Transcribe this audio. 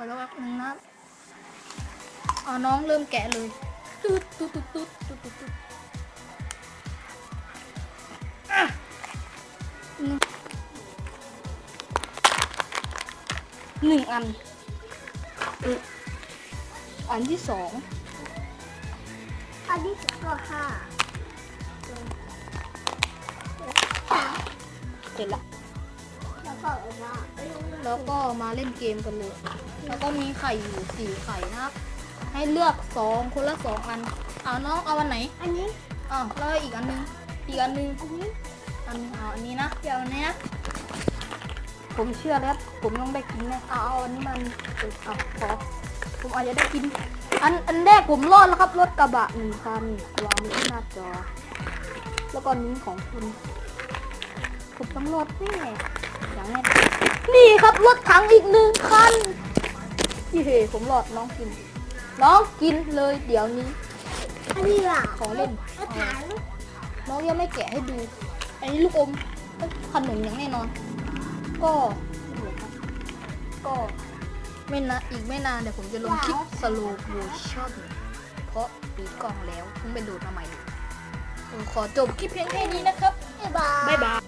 อสักแป๊บนึงนะครับเอาน้องเริ่มแกะเลยตุ๊ดตุ๊ดตุ๊ดตุ๊ดตุ๊ดตุ๊ดตุ๊ดหนึ่งอัน อันที่สอง อันที่สองก็ห้าเสร็จละแล้ว เอามาแล้วก็มาเล่นเกมกันเลย แล้วก็มีไข่อยู่สี่ไข่นะครับ ให้เลือกสองคนละสองอันเอาน้องเอาอันไหนอันนี้อ้าวแล้วอีกอันนึงอีกอันนึงอันนี้อันนึงเอาอันนี้นะเดี๋ยวอันนี้นะผมเชื่อแล้วผมต้องได้กินแน่เอาเอาอันนี้มันเออเอาขอผมอาจจะได้กิน อันอันแรกผมรอดแล้วครับรถกระบะหนึ่งคันวางไว้ที่หน้าจอ แล้วก็อันนี้ของคุณ ผมต้องรอดแน่อย่างแน่นี่ครับรถถังอีกหนึ่งคันยี่เฮ้ผมรอดน้องกิน น้องกินเลยเดี๋ยวนี้ อันนี้ล่ะของเล่นกระถางน้องยังไม่แกะให้ดู อันนี้ลูกอมเอ้ยขนมอย่างแน่นอน ก็ไม่รู้ครับก็ไม่นะอีกไม่นานเดี๋ยวผมจะลงคลิปสโลว์โมชั่นเพราะปีกล่องแล้วเพิ่งไปดูดมาใหม่เออขอจบคลิปเพียงแค่นี้นะครับ บ๊ายบายบ๊ายบาย